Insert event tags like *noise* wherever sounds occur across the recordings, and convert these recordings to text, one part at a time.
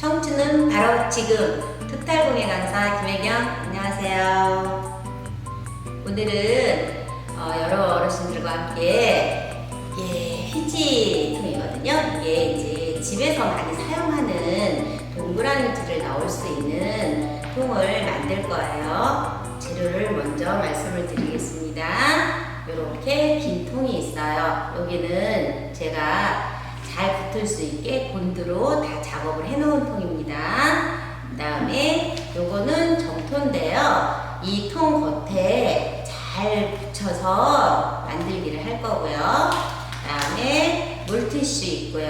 청춘은 바로 지금 토탈공예 강사 김혜경 안녕하세요. 오늘은 어, 여러 어르신들과 함께 이게 휴지통이거든요. 이게 이제 집에서 많이 사용하는 동그라미들을 넣을 수 있는 통을 만들 거예요. 재료를 먼저 말씀을 드리겠습니다. 이렇게 긴 통이 있어요. 여기는 제가 잘 붙을 수 있게 본드로 다 작업을 해놓은 통입니다. 그 다음에 요거는 정토인데요. 이 통 겉에 잘 붙여서 만들기를 할 거고요. 그 다음에 물티슈 있고요.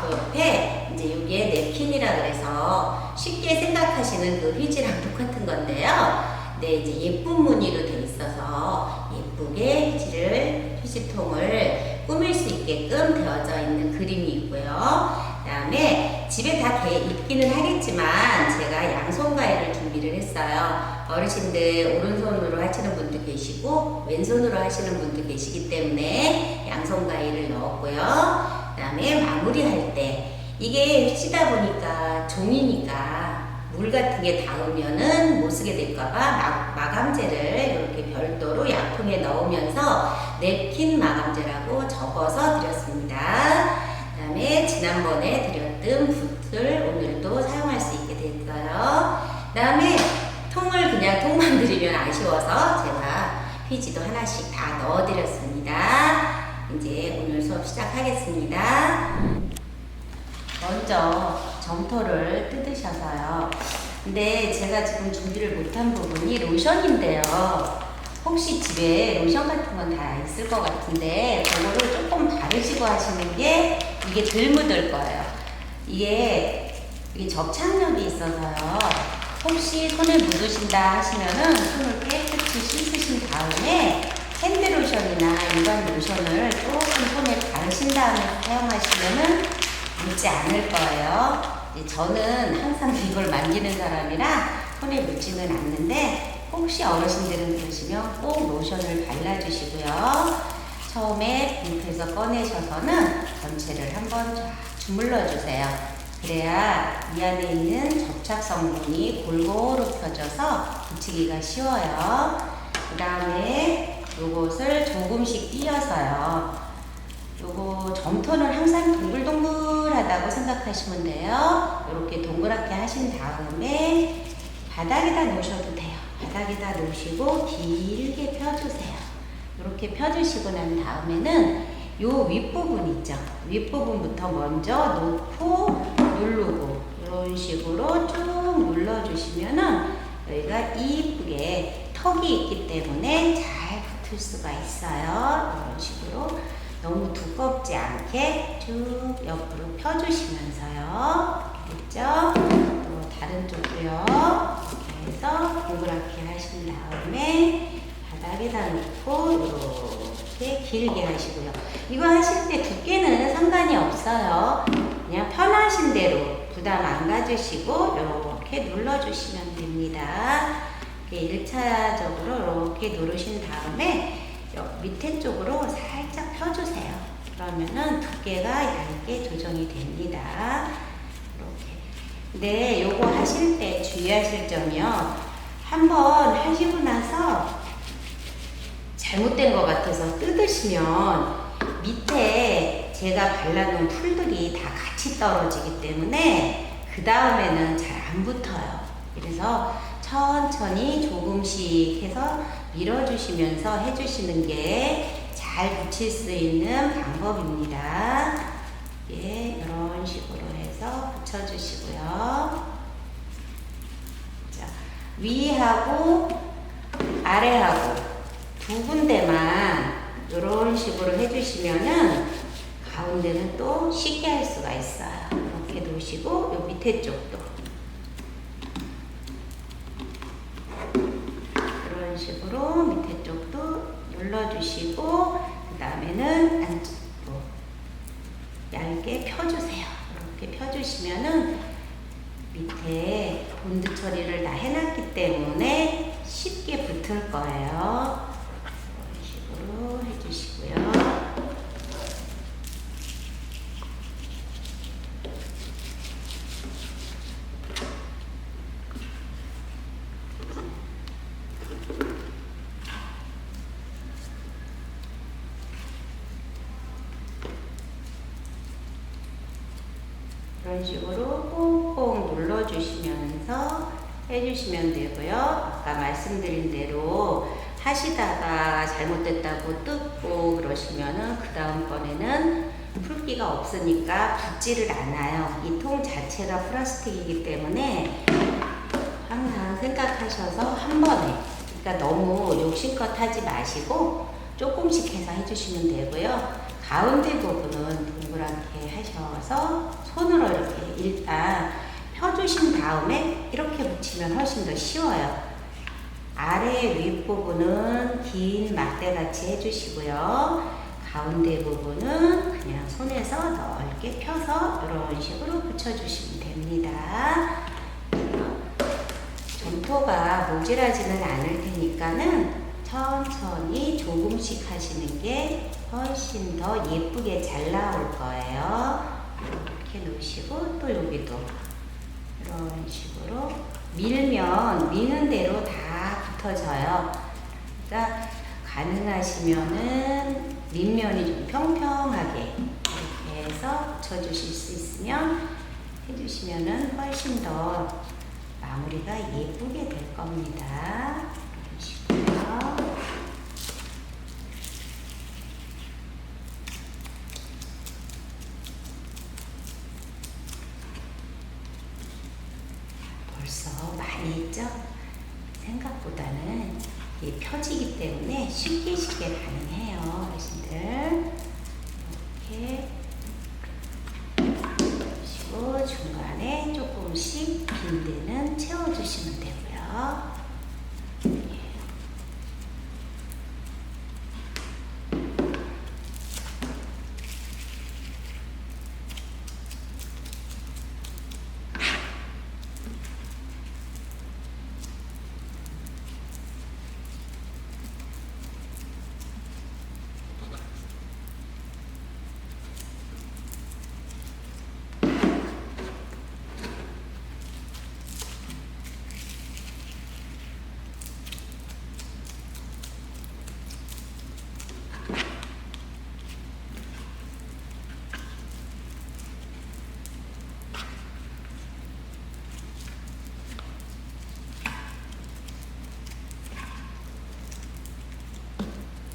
그 옆에 이제 여기에 냅킨이라 그래서 쉽게 생각하시는 그 휴지랑 *laughs* 똑같은 건데요. 네, 이제 예쁜 무늬로 돼 있어서 예쁘게 휴지를, 휴지통을 꾸밀 수 있게끔 되어져 있는 그림이 있고요. 그 다음에 집에 다돼 있기는 하겠지만 제가 양손 가위를 준비를 했어요. 어르신들 오른손으로 하시는 분도 계시고 왼손으로 하시는 분도 계시기 때문에 양손 가위를 넣었고요. 그 다음에 마무리할 때 이게 휴지다 보니까 종이니까 물 같은 게 닿으면은 못 쓰게 될까봐 마, 마감제를 이렇게 별도로 약통에 넣으면서 냅킨 마감제라고 적어서 드렸습니다. 그 다음에 지난번에 드렸던 붓을 오늘도 사용할 수 있게 됐어요. 그 다음에 통을 그냥 통만 *laughs* 드리면 아쉬워서 제가 휴지도 하나씩 다 넣어드렸습니다. 이제 오늘 수업 시작하겠습니다. 먼저 점토를 뜯으셔서요. 근데 제가 지금 준비를 못한 부분이 로션인데요. 혹시 집에 로션 같은 건 다 있을 것 같은데 그거를 조금 바르시고 하시는 게 이게 덜 묻을 거예요. 이게 이게 접착력이 있어서요. 혹시 손에 묻으신다 하시면은 손을 깨끗이 씻으신 다음에 핸드로션이나 일반 로션을 조금 손에 바르신 다음에 사용하시면은 묻지 않을 거예요. 저는 항상 이걸 만지는 사람이라 손에 묻지는 않는데 혹시 어르신들은 그러시면 꼭 로션을 발라주시고요. 처음에 빈트에서 꺼내셔서는 전체를 한번 쫙 주물러 주세요. 그래야 이 안에 있는 접착 성분이 골고루 펴져서 붙이기가 쉬워요. 그 다음에 요것을 조금씩 띄어서요. 요거 점토는 항상 동글동글 하다고 생각하시면 돼요. 이렇게 동그랗게 하신 다음에 바닥에다 놓으셔도 돼요. 바닥에다 놓으시고 길게 펴주세요. 이렇게 펴주시고 난 다음에는 요 윗부분 있죠. 윗부분부터 먼저 놓고 누르고 이런 식으로 쭉 눌러주시면은 여기가 이쁘게 턱이 있기 때문에 잘 붙을 수가 있어요. 이런 식으로 너무 두껍지 않게 쭉 옆으로 펴주시면서요. 됐죠? 또 다른 쪽도요. 이렇게 해서 동그랗게 하신 다음에 바닥에다 놓고 이렇게 길게 하시고요. 이거 하실 때 두께는 상관이 없어요. 그냥 편하신 대로 부담 안 가지시고 이렇게 눌러주시면 됩니다. 이렇게 1차적으로 이렇게 누르신 다음에 요 밑에 쪽으로 살짝 펴주세요. 그러면은 두께가 얇게 조정이 됩니다. 이렇게. 근데 요거 하실 때 주의하실 점이요. 한번 하시고 나서 잘못된 것 같아서 뜯으시면 밑에 제가 발라놓은 풀들이 다 같이 떨어지기 때문에 그 다음에는 잘 안 붙어요. 그래서 천천히 조금씩 해서 밀어주시면서 해주시는 게 잘 붙일 수 있는 방법입니다. 예, 이런 식으로 해서 붙여주시고요. 자, 위하고 아래하고 두 군데만 이런 식으로 해주시면은 가운데는 또 쉽게 할 수가 있어요. 이렇게 놓으시고 요 밑에 쪽도 이런 식으로 밑에 쪽도 눌러주시고 그 다음에는 안쪽도 얇게 펴주세요. 이렇게 펴주시면은 밑에 본드 처리를 다 해놨기 때문에 쉽게 붙을 거예요. 이런 식으로 해주시고요. 이런 식으로 꾹꾹 눌러주시면서 해주시면 되고요. 아까 말씀드린 대로 하시다가 잘못됐다고 뜯고 그러시면은 그 다음번에는 풀기가 없으니까 붙지를 않아요. 이 통 자체가 플라스틱이기 때문에 항상 생각하셔서 한 번에 그러니까 너무 욕심껏 하지 마시고 조금씩 해서 해주시면 되고요. 가운데 부분은 동그랗게 하셔서 손으로 이렇게 일단 펴주신 다음에 이렇게 붙이면 훨씬 더 쉬워요. 아래 윗부분은 긴 막대같이 해주시고요. 가운데 부분은 그냥 손에서 넓게 펴서 이런 식으로 붙여주시면 됩니다. 점토가 모질하지는 않을 테니까는 천천히 조금씩 하시는 게 훨씬 더 예쁘게 잘 나올 거예요. 이렇게 놓으시고 또 여기도 이런 식으로 밀면 미는 대로 다 붙어져요. 그러니까 가능하시면은 밑면이 좀 평평하게 이렇게 해서 붙여주실 수 있으면 해주시면은 훨씬 더 마무리가 예쁘게 될 겁니다. 벌써 많이 있죠? 생각보다는 펴지기 때문에 쉽게 쉽게 가능해요, 어르신들. 이렇게 그리고 중간에 조금씩 빈 데는 채워주시면 되고요.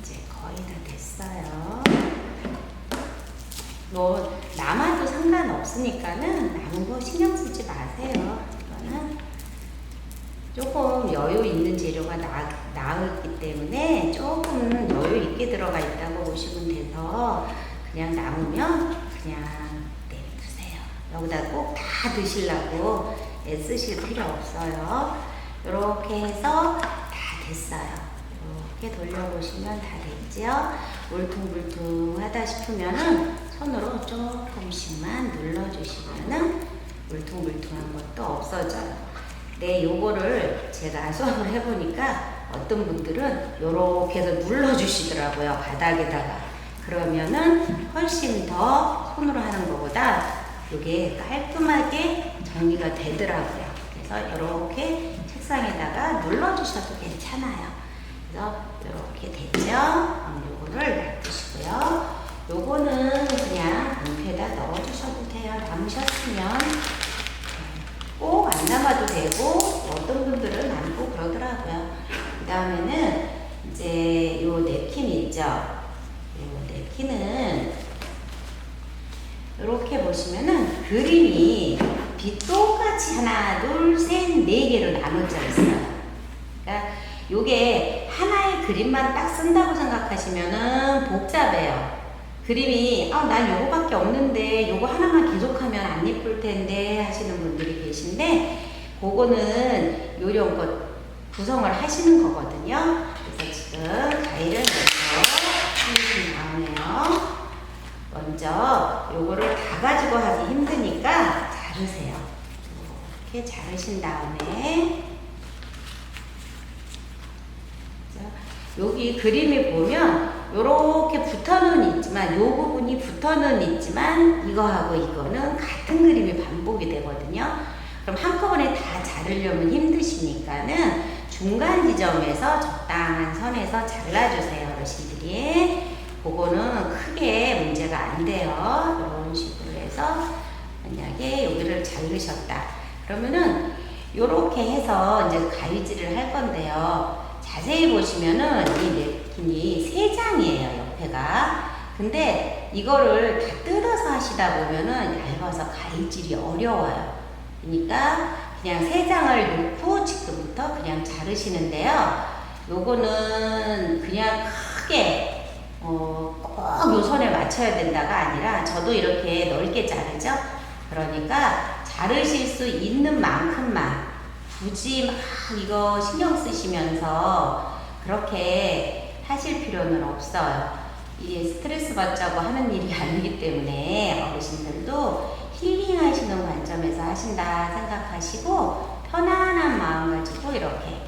이제 거의 다 됐어요. 뭐 남아도 상관없으니까는 남은 거 신경 쓰지 마세요. 이거는 조금 여유 있는 재료가 나, 나왔기 때문에 조금 여유 있게 들어가 있다고 보시면 돼서 그냥 남으면 그냥 내려두세요. 여기다 꼭 다 드시려고 애쓰실 필요 없어요. 이렇게 해서 다 됐어요. 이렇게 돌려보시면 다 됐죠? 울퉁불퉁하다 싶으면은 손으로 조금씩만 눌러주시면은 울퉁불퉁한 것도 없어져요. 네, 요거를 제가 수업을 해보니까 어떤 분들은 요렇게 해서 눌러주시더라고요. 바닥에다가. 그러면은 훨씬 더 손으로 하는 것보다 이게 깔끔하게 정리가 되더라고요. 그래서 이렇게 책상에다가 눌러주셔도 괜찮아요. 그래서 이렇게 됐죠? 요거를 놔두시고요. 요거는 그냥 문패에다 넣어주셔도 돼요. 남으셨으면 꼭 안 남아도 되고 어떤 분들은 남고 그러더라고요. 그 다음에는 이제 요 냅킨 있죠? 요 냅킨은 이렇게 보시면은 그림이 빛 똑같이 하나, 둘, 셋, 네 개로 나눠져 있어요. 그러니까 요게 하나의 그림만 딱 쓴다고 생각하시면은 복잡해요. 그림이 아, 난 요거밖에 없는데 요거 하나만 계속하면 안 예쁠 텐데 하시는 분들이 계신데 그거는 요령껏 구성을 하시는 거거든요. 그래서 지금 가위를 해주신 다음에요. 먼저 요거를 다 가지고 하기 힘드니까 자르세요. 이렇게 자르신 다음에 자, 여기 그림에 보면 요렇게 붙어는 있지만 요 부분이 붙어는 있지만 이거하고 이거는 같은 그림이 반복이 되거든요. 그럼 한꺼번에 다 자르려면 힘드시니까는 중간 지점에서 적당한 선에서 잘라주세요, 어르신들이. 그거는 크게 문제가 안 돼요. 이런 식으로 해서 만약에 여기를 자르셨다. 그러면은 요렇게 해서 이제 가위질을 할 건데요. 자세히 보시면은 이 냅킨이 세 장이에요, 옆에가. 근데 이거를 다 뜯어서 하시다 보면은 얇아서 가위질이 어려워요. 그러니까 그냥 세 장을 놓고 지금부터 그냥 자르시는데요. 요거는 그냥 크게 어, 꼭 요 선에 맞춰야 된다가 아니라 저도 이렇게 넓게 자르죠. 그러니까 자르실 수 있는 만큼만 굳이 막 이거 신경 쓰시면서 그렇게 하실 필요는 없어요. 이게 스트레스 받자고 하는 일이 *laughs* 아니기 때문에 어르신들도 힐링하시는 관점에서 하신다 생각하시고 편안한 마음 가지고 이렇게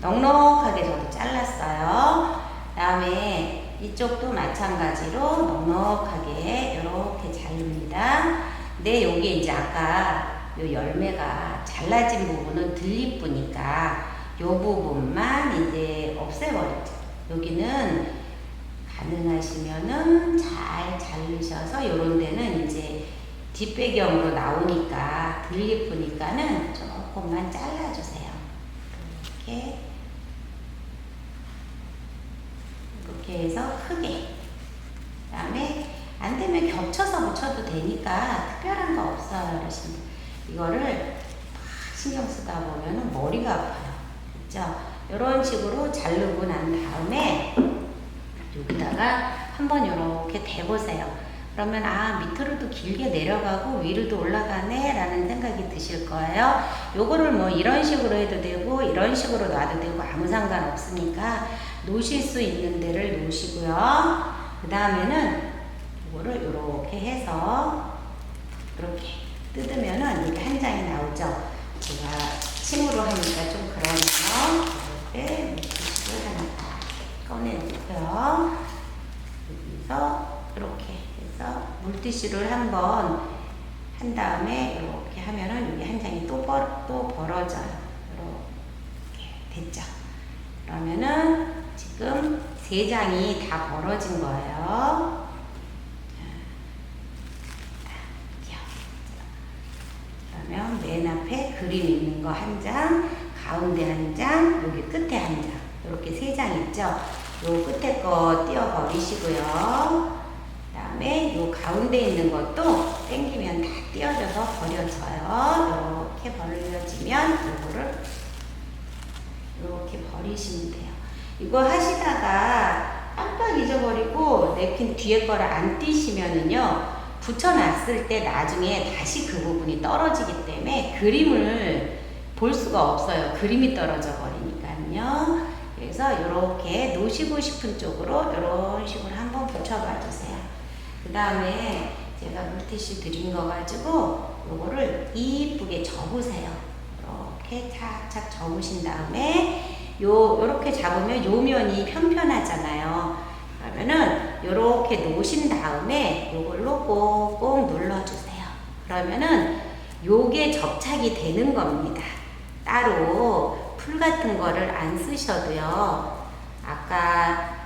넉넉하게 저도 잘랐어요. 다음에 이쪽도 마찬가지로 넉넉하게 이렇게 자릅니다. 근데 요게 이제 아까 요 열매가 잘라진 부분은 들리쁘니까 요 부분만 이제 없애버리죠. 여기는 가능하시면은 잘 자르셔서 요런 데는 이제 뒷배경으로 나오니까 들리쁘니까는 조금만 잘라주세요. 이렇게 이렇게 해서 크게 그 다음에 안 되면 겹쳐서 붙여도 되니까 특별한 거 없어요, 어르신들. 이거를 막 신경 쓰다 보면 머리가 아파요. 그죠? 이런 식으로 자르고 난 다음에 여기다가 한번 이렇게 대보세요. 그러면 아 밑으로도 길게 내려가고 위로도 올라가네 라는 생각이 드실 거예요. 요거를 뭐 이런 식으로 해도 되고 이런 식으로 놔도 되고 아무 상관 없으니까 놓으실 수 있는 데를 놓으시고요. 그 다음에는 이거를 이렇게 해서 이렇게 뜯으면은 이게 한 장이 나오죠. 제가 침으로 하니까 좀 그러네요. 이렇게 물티슈를 하나 꺼내놓고요. 여기서 이렇게 해서 물티슈를 한번 한 다음에 이렇게 하면은 여기 한 장이 또, 벌, 또 벌어져요. 이렇게 됐죠. 그러면은 지금 세 장이 다 벌어진 거예요. 그러면 맨 앞에 그림 있는 거 한 장, 가운데 한 장, 여기 끝에 한 장. 이렇게 세 장 있죠? 요 끝에 거 띄워 버리시고요. 그 다음에 요 가운데 있는 것도 당기면 다 띄어져서 버려져요. 이렇게 버려지면 요거를 이렇게 버리시면 돼요. 이거 하시다가 깜빡 잊어버리고 냅킨 뒤에 거를 안 띄시면은요 붙여놨을 때 나중에 다시 그 부분이 떨어지기 때문에 그림을 볼 수가 없어요. 그림이 떨어져 버리니까요. 그래서 이렇게 놓으시고 싶은 쪽으로 이런 식으로 한번 붙여봐 주세요. 그 다음에 제가 물티슈 드린 거 가지고 요거를 이쁘게 접으세요. 이렇게 착착 접으신 다음에 요 요렇게 잡으면 요 면이 편편하잖아요. 그러면은 요렇게 놓으신 다음에 요걸로 꼭꼭 눌러주세요. 그러면은 요게 접착이 되는 겁니다. 따로 풀 같은 거를 안 쓰셔도요. 아까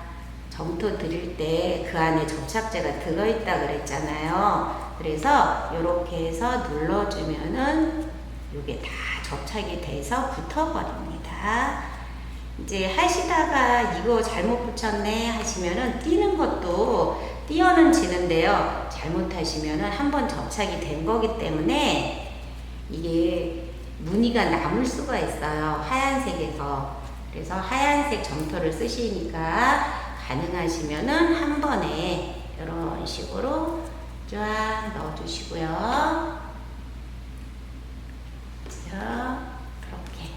점토 드릴 때 그 안에 접착제가 들어있다 그랬잖아요. 그래서 요렇게 해서 눌러주면은 요게 다 접착이 돼서 붙어버립니다. 이제 하시다가 이거 잘못 붙였네 하시면은 띄는 것도 띄어는 지는데요. 잘못하시면은 한 번 접착이 된 거기 때문에 이게 무늬가 남을 수가 있어요. 하얀색에서. 그래서 하얀색 점토를 쓰시니까 가능하시면은 한 번에 이런 식으로 쫙 넣어주시고요. 자, 그렇게.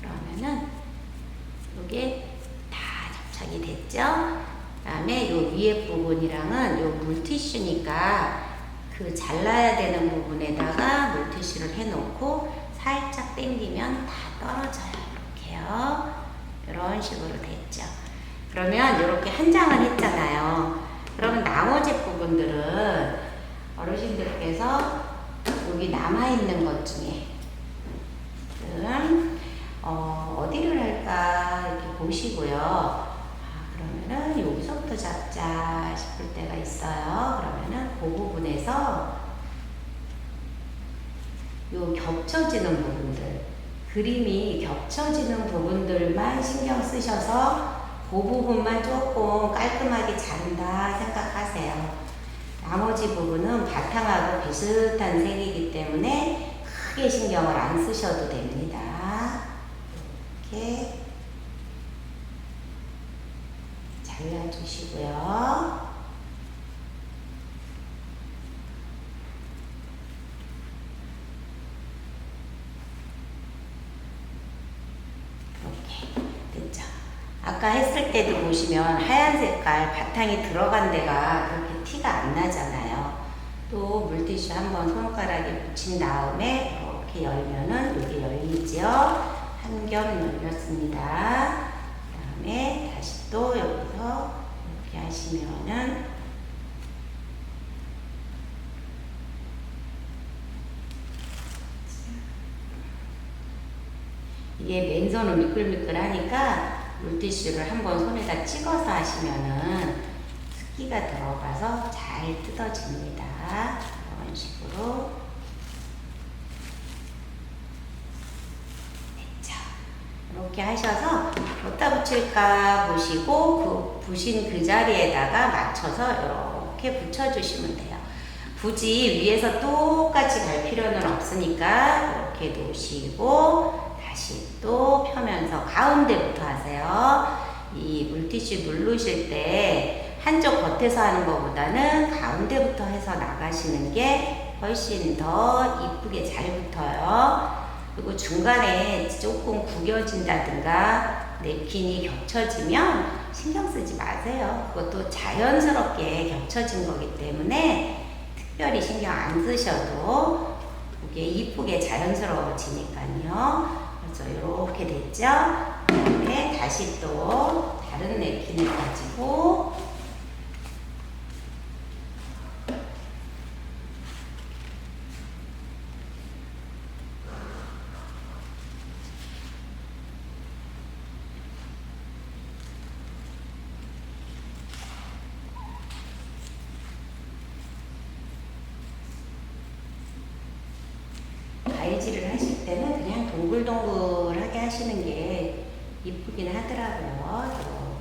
그러면은 요게 다 접착이 됐죠? 그다음에 요 위에 부분이랑은 요 물티슈니까 그 잘라야 되는 부분에다가 물티슈를 해놓고 살짝 당기면 다 떨어져요. 이렇게요. 이런 식으로 됐죠. 그러면 이렇게 한 장을 했잖아요. 그러면 나머지 부분들은 어르신들께서 여기 남아있는 것 중에 지금 어, 어디를 할까 이렇게 보시고요. 아, 그러면은 여기서부터 잡자 싶을 때가 있어요. 그러면은 그 부분에서 요 겹쳐지는 부분들, 그림이 겹쳐지는 부분들만 신경 쓰셔서 그 부분만 조금 깔끔하게 자른다 생각하세요. 나머지 부분은 바탕하고 비슷한 색이기 때문에 크게 신경을 안 쓰셔도 됩니다. 이렇게 잘라주시고요. 했을 때도 보시면 하얀 색깔 바탕이 들어간 데가 그렇게 티가 안 나잖아요. 또 물티슈 한번 손가락에 붙인 다음에 이렇게 열면은 이게 열리죠. 한겹 열렸습니다. 그 다음에 또 여기서 이렇게 하시면은 이게 맨손은 미끌미끌하니까 물티슈를 한번 손에다 찍어서 하시면은 습기가 들어가서 잘 뜯어집니다. 이런 식으로 됐죠. 이렇게 하셔서 어디다 붙일까 보시고 그 부신 그 자리에다가 맞춰서 이렇게 붙여주시면 돼요. 굳이 위에서 똑같이 갈 필요는 없으니까 이렇게 놓으시고 다시 또 펴면서 가운데부터 하세요. 이 물티슈 누르실 때 한쪽 겉에서 하는 것보다는 가운데부터 해서 나가시는 게 훨씬 더 이쁘게 잘 붙어요. 그리고 중간에 조금 구겨진다든가 냅킨이 겹쳐지면 신경 쓰지 마세요. 그것도 자연스럽게 겹쳐진 거기 때문에 특별히 신경 안 쓰셔도 이게 이쁘게 자연스러워지니까요. 그래서 이렇게 됐죠? 다시 또 다른 냅킨을 가지고 가위질을 하실 때는 그냥 동글동글하게 하시는 게 이쁘긴 하더라고요.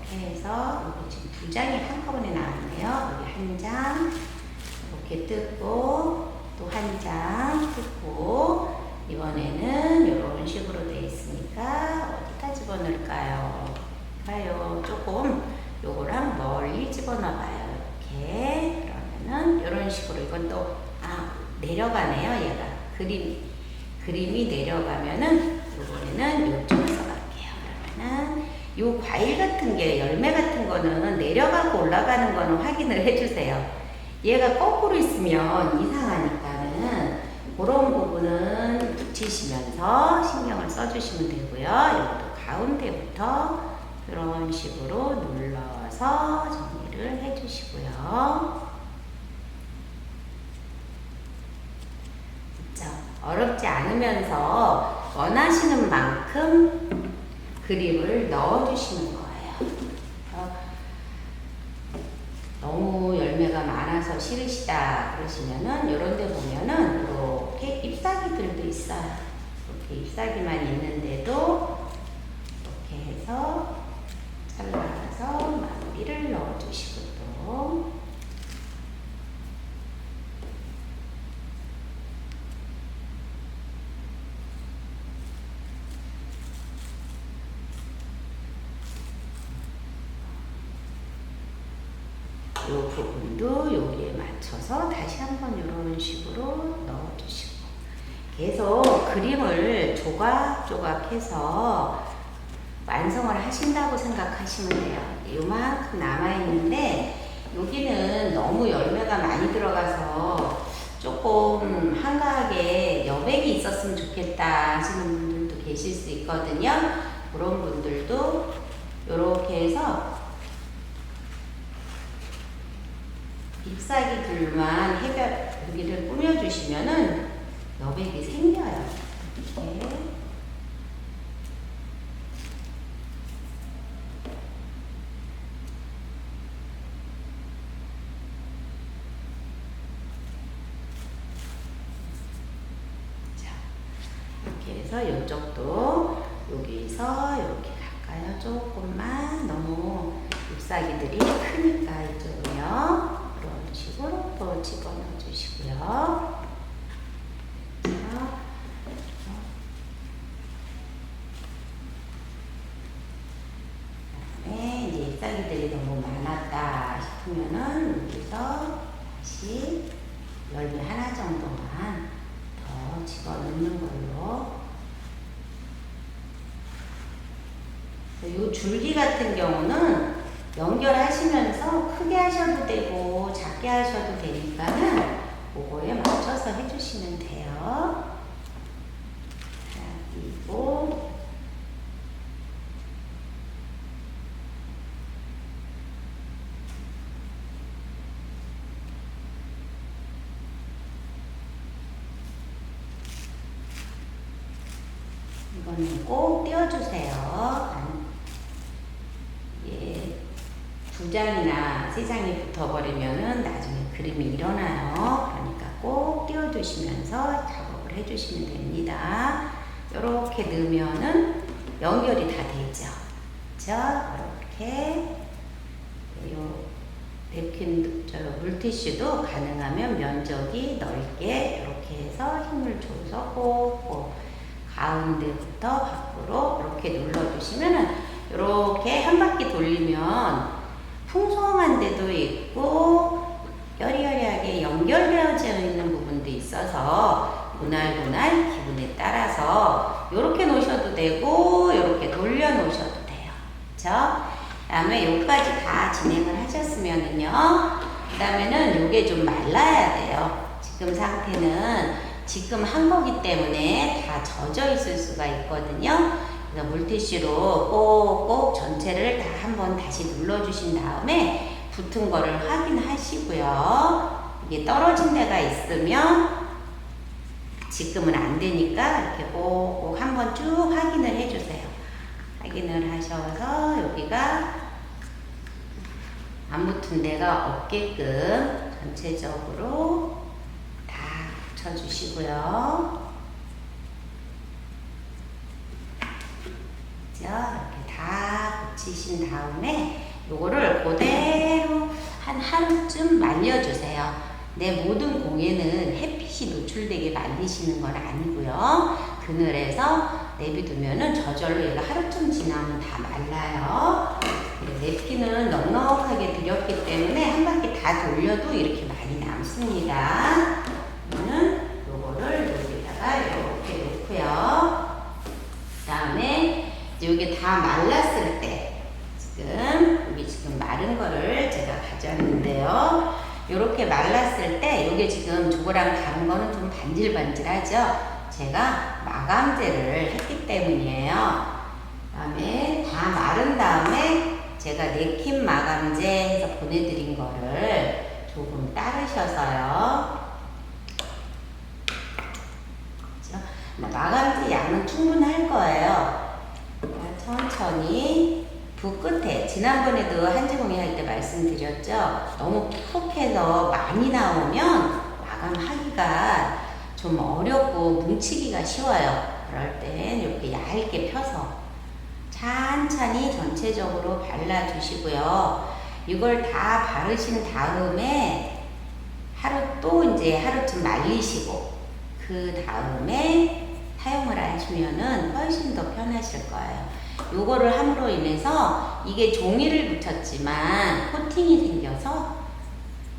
이렇게 해서 여기 지금 두 장이 한꺼번에 나왔네요. 여기 한 장, 이렇게 뜯고 또 한 장 뜯고 이번에는 이런 식으로 되어 있으니까 어디다 집어넣을까요? 가요. 조금 요거랑 멀리 집어넣어봐요. 이렇게 그러면은 이런 식으로 이건 또 아 내려가네요. 얘가 그림 그림이 내려가면은 이번에는 이쪽으로 써갈게요. 그러면은 요 과일 같은 게 열매 같은 거는 내려가고 올라가는 거는 확인을 해주세요. 얘가 거꾸로 있으면 이상하니까는 그런 부분은 붙이시면서 신경을 써주시면 되고요. 여기도 가운데부터 이런 식으로 눌러서 정리를 해주시고요. 그쵸? 어렵지 않으면서 원하시는 만큼 그림을 넣어주시는 거예요. 어, 너무 열매가 많아서 싫으시다 그러시면은 이런 데 보면은 이렇게 잎사귀들도 있어요. 이렇게 잎사귀만 있는데도 이렇게 해서 잘라서 마무리를 넣어주시고 또 요 부분도 여기에 맞춰서 다시 한번 이런 식으로 넣어주시고 계속 그림을 조각조각 해서 완성을 하신다고 생각하시면 돼요. 요만큼 남아있는데 여기는 너무 열매가 많이 들어가서 조금 한가하게 여백이 있었으면 좋겠다 하시는 분들도 계실 수 있거든요. 그런 분들도 이렇게 해서 잎사귀들만 해결 여기를 꾸며주시면은 여백이 생겨요. 이렇게. 자, 해서 이쪽도 여기서 이렇게 갈까요? 조금만 너무 잎사귀들이 크니까 이쪽은요. 식으로 또 집어넣어 주시고요. 이제 잎사귀들이 너무 많았다 싶으면은 여기서 다시 열매 하나 정도만 더 집어넣는 걸로. 이 줄기 같은 경우는 연결하시면서 크게 하셔도 되고 작게 하셔도 되니까는 그거에 맞춰서 해주시면 돼요. 자, 그리고 이거는 꼭 띄워주세요. 안- 예, 두 장이나 세 장이 붙어버리면은 나중에 그림이 일어나요. 그러니까 꼭 띄워주시면서 작업을 해주시면 됩니다. 이렇게 넣으면은 연결이 다 되죠. 자, 이렇게 요 냅킨 저 물티슈도 가능하면 면적이 넓게 이렇게 해서 힘을 줘서 꼭꼭 가운데부터 밖으로 이렇게 눌러주시면은 이렇게 한 바퀴 돌리면 풍성한 데도 있고 여리여리하게 연결되어져 있는 부분도 있어서 분할분할 기분에 따라서 이렇게 놓으셔도 되고 이렇게 돌려 놓으셔도 돼요. 그렇죠? 그다음에 여기까지 다 진행을 하셨으면은요. 그 다음에는 요게 좀 말라야 돼요. 지금 상태는 지금 한 거기 때문에 다 젖어 있을 수가 있거든요. 그래서 물티슈로 꼭꼭 전체를 다 한번 다시 눌러주신 다음에 붙은 거를 확인하시고요. 이게 떨어진 데가 있으면 지금은 안 되니까 이렇게 꼭꼭 한번 쭉 확인을 해주세요. 확인을 하셔서 여기가 안 붙은 데가 없게끔 전체적으로 다 붙여주시고요. 그죠? 이렇게 다 붙이신 다음에 요거를 그대로 한 하루쯤 말려주세요. 내 모든 공예는 햇빛이 노출되게 말리시는 건 아니고요. 그늘에서 내비두면은 저절로 얘가 하루쯤 지나면 다 말라요. 냅킨은 넉넉하게 드렸기 때문에 한 바퀴 다 돌려도 이렇게 많이 남습니다. 그러면 요거를 여기다가 이렇게 놓고요. 그 다음에 이게 다 말랐을 때 지금 여기 지금 마른 거를 제가 가져왔는데요. 이렇게 말랐을 때 이게 지금 저거랑 다른 거는 좀 반질반질하죠. 제가 마감제를 했기 때문이에요. 그다음에 다 마른 다음에 제가 네킨 마감제 해서 보내드린 거를 조금 따르셔서요. 그죠? 마감제 양은 충분할 거예요. 천천히 부 끝에 지난번에도 한지공예 할때 말씀드렸죠. 너무 푹 해서 많이 나오면 마감하기가 좀 어렵고 뭉치기가 쉬워요. 그럴 땐 이렇게 얇게 펴서 천천히 전체적으로 발라주시고요. 이걸 다 바르신 다음에 하루 또 이제 하루쯤 말리시고 그 다음에 사용을 하시면은 훨씬 더 편하실 거예요. 요거를 함으로 인해서 이게 종이를 붙였지만 코팅이 생겨서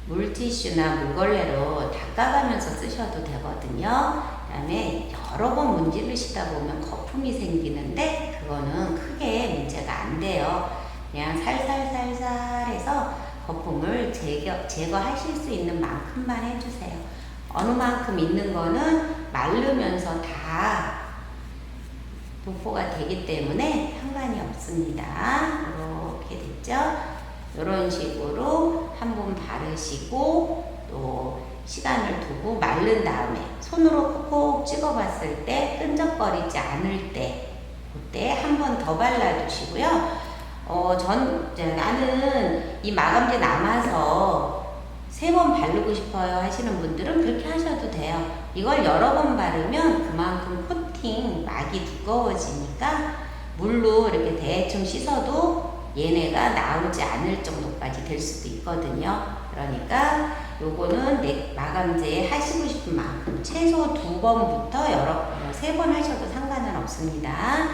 물티슈나 물걸레로 닦아가면서 쓰셔도 되거든요. 그 다음에 여러 번 문지르시다 보면 거품이 생기는데 그거는 크게 문제가 안 돼요. 그냥 살살살살 해서 거품을 제거, 제거하실 수 있는 만큼만 해주세요. 어느 만큼 있는 거는 마르면서 다 도포가 되기 때문에 상관이 없습니다. 이렇게 됐죠? 이런 식으로 한 번 바르시고 또 시간을 두고 마른 다음에 손으로 콕콕 찍어봤을 때 끈적거리지 않을 때 그때 한 번 더 발라주시고요. 어, 전 나는 이 마감제 남아서 세 번 바르고 싶어요 하시는 분들은 그렇게 하셔도 돼요. 이걸 여러 번 바르면 그만큼 코팅 막이 두꺼워지니까 물로 이렇게 대충 씻어도 얘네가 나오지 않을 정도까지 될 수도 있거든요. 그러니까 요거는 내 마감제 하시고 싶은 만큼 최소 두 번부터 여러 세번 하셔도 상관은 없습니다.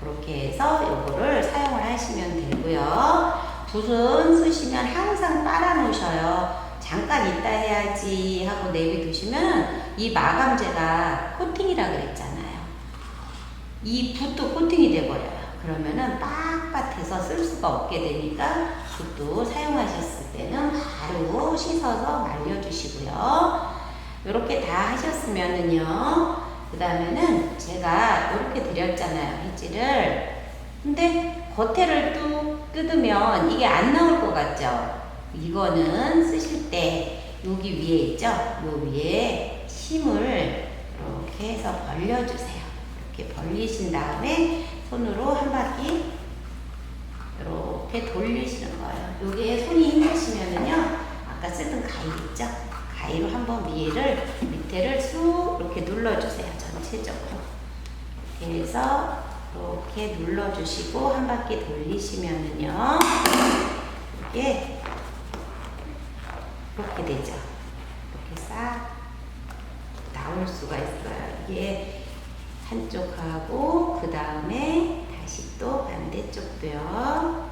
그렇게 해서 요거를 사용을 하시면 되고요. 붓은 쓰시면 항상 빨아 놓으셔요. 잠깐 있다 해야지 하고 내비두시면 이 마감제가 코팅이라 그랬잖아요. 이 붓도 코팅이 돼버려요. 그러면은 빳빳해서 쓸 수가 없게 되니까 붓도 사용하셨을 때는 바로 씻어서 말려주시고요. 이렇게 다 하셨으면은요. 그 다음에는 제가 이렇게 드렸잖아요. 휘지를. 근데 겉에를 뚝 뜯으면 이게 안 나올 것 같죠? 이거는 쓰실 때 여기 위에 있죠? 요 위에 힘을 이렇게 해서 벌려주세요. 이렇게 벌리신 다음에 손으로 한 바퀴 이렇게 돌리시는 거예요. 여기에 손이 힘드시면은요, 아까 쓰던 가위 있죠? 가위로 한번 위를 밑에를 쑥 이렇게 눌러주세요. 전체적으로. 이렇게 해서 이렇게 눌러주시고 한 바퀴 돌리시면은요, 이게 이렇게 되죠. 이렇게 싹 나올 수가 있어요. 이게 한쪽 하고 그 다음에 다시 또 반대쪽도요.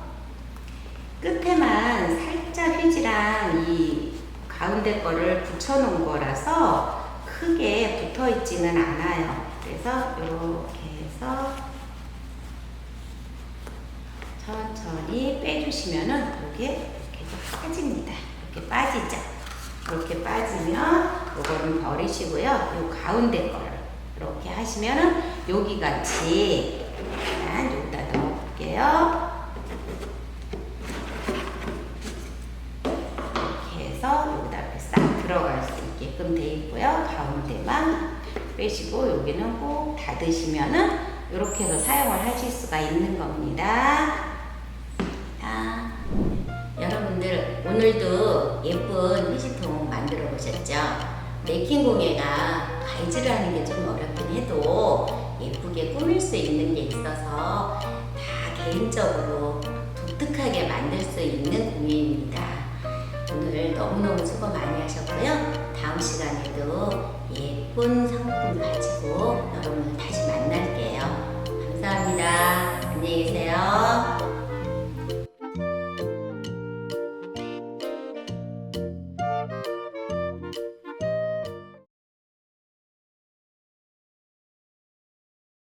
끝에만 살짝 휘지랑 이 가운데 거를 붙여놓은 거라서 크게 붙어 있지는 않아요. 그래서 이렇게 해서 천천히 빼주시면은 이게 좀 빠집니다. 이렇게 빠지죠. 이렇게 빠지면 이거는 버리시고요. 요 가운데 거를 이렇게 하시면은 여기 같이 일단 여기다 넣어볼게요. 이렇게 해서 여기다 이렇게 싹 들어갈 수 있게끔 돼 있고요. 가운데만 빼시고 여기는 꼭 닫으시면은 이렇게 해서 사용을 하실 수가 있는 겁니다. 자, 여러분들 오늘도 예쁜 휴지통 만들어 보셨죠? 메이킹 공예가 가이즈를 하는 게 좀 어렵긴 해도 예쁘게 꾸밀 수 있는 게 있어서 다 개인적으로 독특하게 만들 수 있는 공예입니다. 오늘 너무너무 수고 많이 하셨고요. 다음 시간에도 예쁜 상품 가지고 여러분을 다시 만날게요. 감사합니다.